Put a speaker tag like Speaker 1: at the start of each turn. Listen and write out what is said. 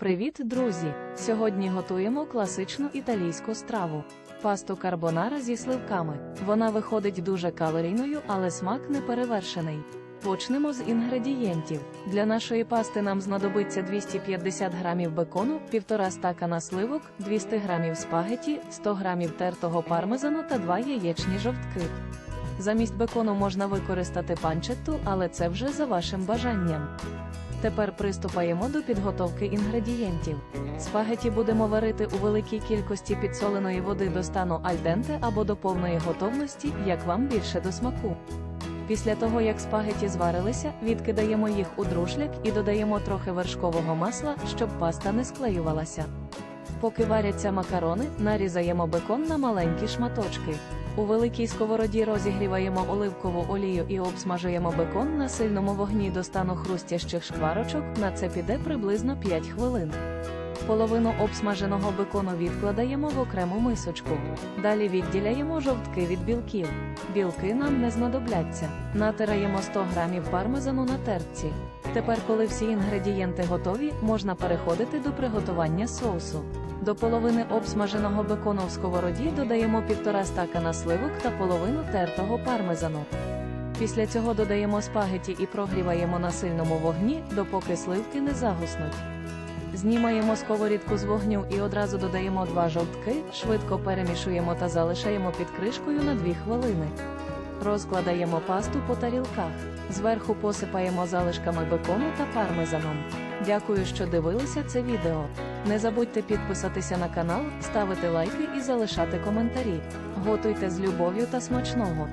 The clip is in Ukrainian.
Speaker 1: Привіт, друзі! Сьогодні готуємо класичну італійську страву. Пасту карбонара зі сливками. Вона виходить дуже калорійною, але смак не перевершений. Почнемо з інгредієнтів. Для нашої пасти нам знадобиться 250 грамів бекону, 1,5 стакана сливок, 200 грамів спагеті, 100 грамів тертого пармезану та 2 яєчні жовтки. Замість бекону можна використати панчетту, але це вже за вашим бажанням. Тепер приступаємо до підготовки інгредієнтів. Спагеті будемо варити у великій кількості підсоленої води до стану альденте або до повної готовності, як вам більше до смаку. Після того, як спагеті зварилися, відкидаємо їх у друшляк і додаємо трохи вершкового масла, щоб паста не склеювалася. Поки варяться макарони, нарізаємо бекон на маленькі шматочки. У великій сковороді розігріваємо оливкову олію і обсмажуємо бекон на сильному вогні до стану хрустящих шкварочок, на це піде приблизно 5 хвилин. Половину обсмаженого бекону відкладаємо в окрему мисочку. Далі відділяємо жовтки від білків. Білки нам не знадобляться. Натираємо 100 грамів пармезану на тертці. Тепер, коли всі інгредієнти готові, можна переходити до приготування соусу. До половини обсмаженого бекону в сковороді додаємо півтора стакана сливок та половину тертого пармезану. Після цього додаємо спагеті і прогріваємо на сильному вогні, допоки сливки не загуснуть. Знімаємо сковорідку з вогню і одразу додаємо два жовтки, швидко перемішуємо та залишаємо під кришкою на 2 хвилини. Розкладаємо пасту по тарілках. Зверху посипаємо залишками бекону та пармезаном. Дякую, що дивилися це відео. Не забудьте підписатися на канал, ставити лайки і залишати коментарі. Готуйте з любов'ю та смачного!